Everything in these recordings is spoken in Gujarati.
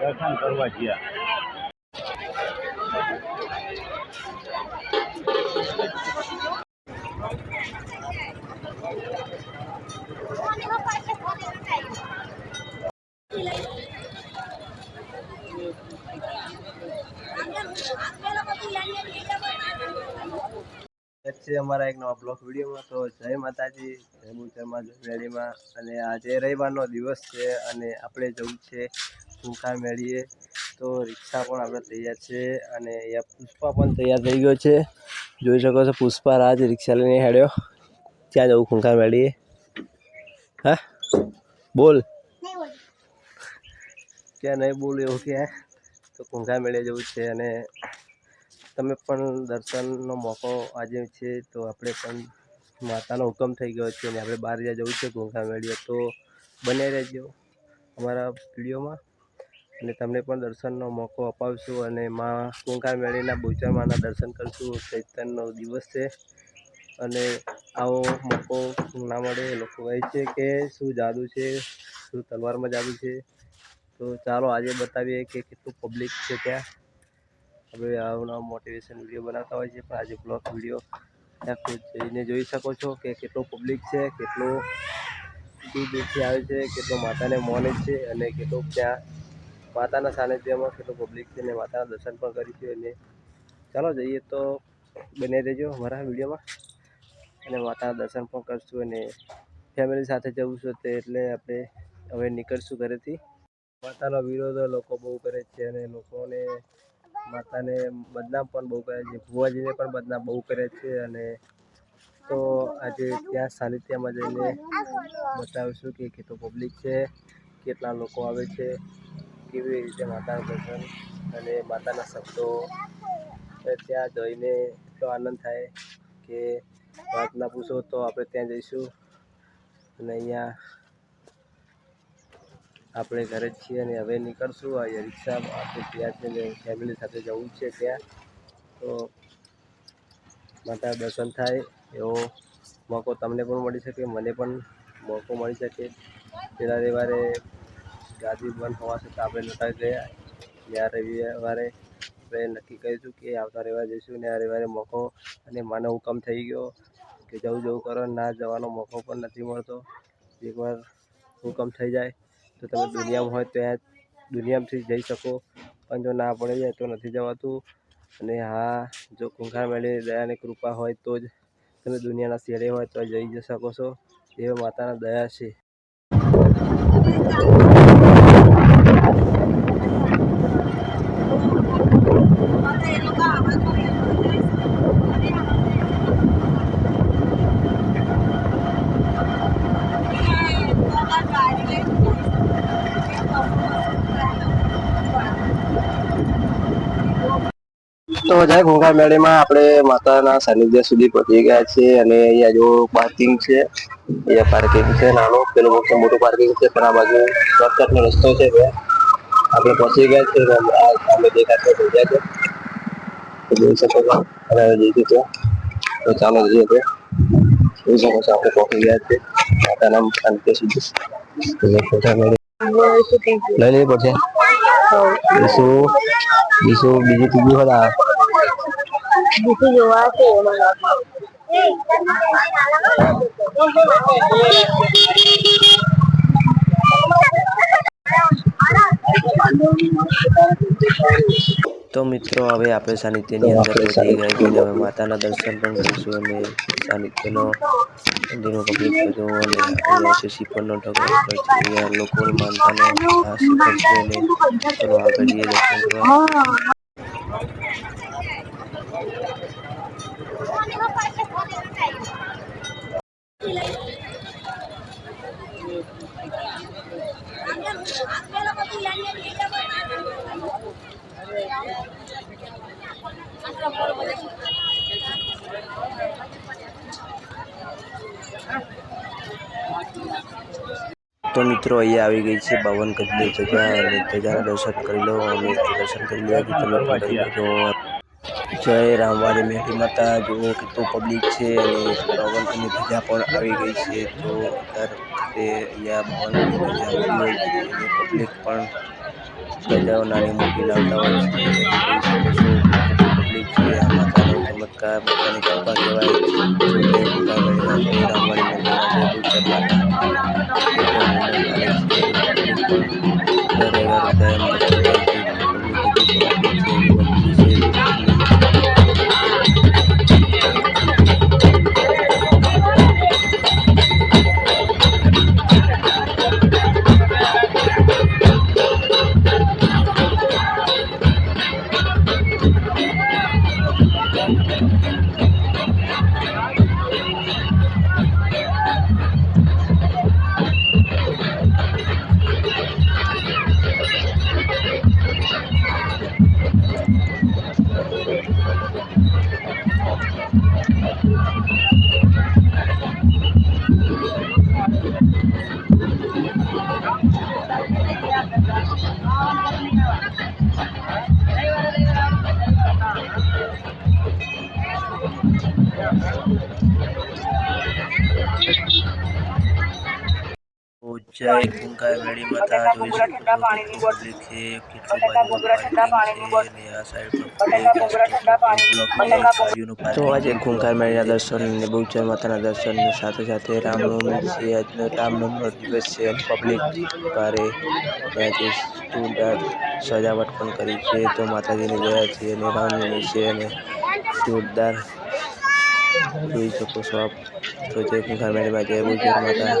દર્શન કરવા ગયા. છે અમારા એક નવા બ્લોક વિડીયોમાં. તો જય માતાજી, જય મુચરમાં મેળીમાં. અને આજે રવિવારનો દિવસ છે અને આપણે જવું છે ટૂંકા મેળીએ. તો રિક્ષા પણ આપણે તૈયાર છે અને અહીંયા પુષ્પા પણ તૈયાર થઈ ગયો છે. જોઈ શકો છો, પુષ્પા રાજ રિક્ષા લઈને હેડ્યો. ત્યાં જવું ખૂંખા મેળીએ? હા? બોલ. ક્યાં નહીં બોલ એવું ક્યાં તો ખૂંખા મેળે જવું છે અને તમે પણ દર્શનનો મોકો આજે છે, તો આપણે પણ માતાનો હુકમ થઈ ગયો છે અને આપણે બહાર જ્યાં જવું છે, ઘોંઘા મેળીએ, તો બને રહેજો અમારા વિડીયોમાં. અને તમને પણ દર્શનનો મોકો અપાવશું અને માં કુંકાર મેળીના બોચરમાના દર્શન કરશું. ચૈતનનો દિવસ છે અને આવો મોકો ના મળે લોકો કહે છે કે શું જાદુ છે, શું તલવારમાં જાદુ છે. તો ચાલો આજે બતાવીએ કે કેટલું પબ્લિક છે ત્યાં. આપણે આવના મોટિવેશન વીડિયો બનાવતા હોય છે, પણ આજે બ્લોક વીડિયો ખુદ જઈને જોઈ શકો છો કે કેટલો પબ્લિક છે, કેટલો દૂર દૂરથી આવે છે, કેટલો માતાને મોને છે અને કેટલો ત્યાં માતાના સાનિધ્યમાં કેટલો પબ્લિક છે અને માતાના દર્શન પણ કરી છે અને ચાલો જઈએ તો બને રહેજો અમારા વિડીયોમાં અને માતાના દર્શન પણ કરશું અને ફેમિલી સાથે જવું છું તે એટલે આપણે હવે નીકળશું ઘરેથી. માતાનો વિરોધ લોકો બહુ કરે છે અને લોકોને માતાને બદનામ પણ બહુ કરે છે. ભુવાજીને પણ બદનામ બહુ કરે છે અને તો આજે ત્યાં સાનિધ્યમાં જઈને બતાવીશું કે કેટલું પબ્લિક છે, કેટલા લોકો આવે છે, કેવી રીતે માતાનું દર્શન અને માતાના શબ્દો. ત્યાં જઈને એટલો આનંદ થાય કે વાત ના પૂછો તો આપણે ત્યાં જઈશું અને અહીંયા આપણે ઘરે જ છીએ અને હવે નીકળશું. આ રિક્ષામાં આપણે ત્યાં છે ને ફેમિલી સાથે જવું છે ત્યાં. તો માતા દર્શન થાય, એવો મોકો તમને પણ મળી શકે, મને પણ મોકો મળી શકે. પેલા રવિવારે ગાદી બંધ હોવા છતાં આપણે લટાઈ ગયા. ત્યાં રવિવારે આપણે નક્કી કરીશું કે આવતા રવિવારે જઈશું ને આ રવિવારે મોકો અને માનો હુકમ થઈ ગયો કે જવું જવું કરો, ના જવાનો મોકો પણ નથી મળતો. એકવાર હુકમ થઈ જાય તો તમે દુનિયામાં હોય ત્યાં દુનિયામાંથી જઈ શકો. પણ જો ના પડી જાય તો નથી જવાતું. અને હા જો કુંખાર મેળવી દયાની કૃપા હોય તો જ તમે દુનિયાના શેરે હોય તો જઈ જ શકો છો. એ માતાના દયા છે. તો જય ઘોઘા મેળીમાં આપણે માતાના સાનિધ્ય સુધી પહોંચી ગયા છીએ અને અહીંયા જો પાર્કિંગ છે અહીંયા પાર્કિંગ છે નાનું પેલું મોટું મોટું પાર્કિંગ છે પણ આ બાજુ શોર્ટકટનો રસ્તો છે બે. આપણે પહોંચી ગયા છે સામે દેખાતો થઈ ગયા છે જોઈ શકો છો. હવે જઈ ત્યાં. તો ચાલો જઈએ તો જોઈ શકો છો આપણે પહોંચી ગયા છે માતાના સાનિધ્ય સુધી. લઈ લેવી પડશે બીજું બીજું ત્રીજી બધા બીજું જોવા છે તો મિત્રો હવે આપણે સાનિધ્યની અંદર પહોંચી ગયા છીએ અને હવે માતાના દર્શન પણ કરીશું અને સાનિધ્યનો મંદિરનો પબ્લિક બધું અને અહીંયા છે શ્રીફળનો ઢગલો પણ છે અહીંયા લોકોની માનતાનો આ શિખર છે અને ચલો આગળ જઈએ દર્શન કરવા તો મિત્રો અહીંયા આવી ગઈ છે બાવન ગજની જગ્યા અને ધજાના દર્શન કરી લો અમે દર્શન કરી લીધા તમે પણ કરી લેજો. જય રામવાડી મેઠી માતા. જુઓ કેટલું પબ્લિક છે અને નવરાત્રિની ધજા પણ આવી ગઈ છે, તો દર વખતે અહીંયા ભગવાનની ધજા આવતી હોય છે અને પબ્લિક પણ ધજાઓ નાની મોટી લાવતા હોય છે. અને જોઈ શકો છો કેટલી પબ્લિક છે, આ માતાનો ચમત્કાર માતાની કૃપા કહેવાય તો જય પાર્કિંગ છે અને આ સાઈડ પર તો આજે કુંકાર મેળીના દર્શન અને બહુચર માતાના દર્શન સાથે સાથે રામનવમી છે આજનો રામનવમીનો દિવસ છે અને પબ્લિક ભારે ત્યાંથી જોરદાર સજાવટ પણ કરી છે તો માતાજીની દયા છે અને રામનવમી છે અને જોરદાર જોઈ શકો છો આપ તો જય કુંકાર મેળીમાં જય બહુચર માતા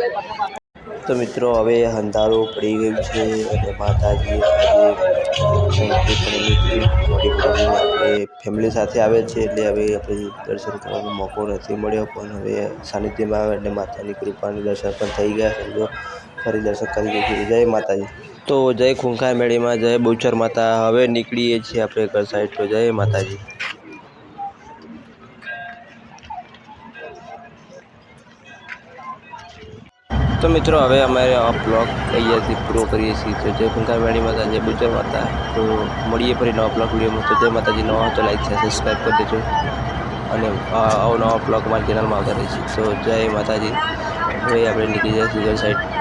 તો મિત્રો, હવે અંધારું પડી ગયું છે અને માતાજી ફેમિલી સાથે આવે છે એટલે હવે આપણે દર્શન કરવાનો મોકો નથી મળ્યો, પણ હવે સાનિધ્યમાં આવે એટલે માતાની કૃપાનું દર્શન પણ થઈ ગયા સમજો ફરી દર્શન કરી દઈશું જય માતાજી. તો જય ખૂંખાર મેળીમાં, જય બહુચર માતા. હવે નીકળીએ છીએ આપણે ઘર સાઈડ તો. જય માતાજી. તો મિત્રો, હવે અમારે આ બ્લોગ અહીંયાથી પૂરો કરીએ છીએ. તો જય કુંકારવાડી માતા જય બુચર માતા. તો મળીએ ફરી નવા બ્લોગ વિડીયોમાં. તો જય માતાજી, નવા તો લાઈક છે સબસ્ક્રાઈબ કરી દેજો. અને આવો નવા બ્લોગ મારી ચેનલમાં આવતા રહીશું. તો જય માતાજી. હવે આપણે નીકળી જઈશું ઘર સાઈડ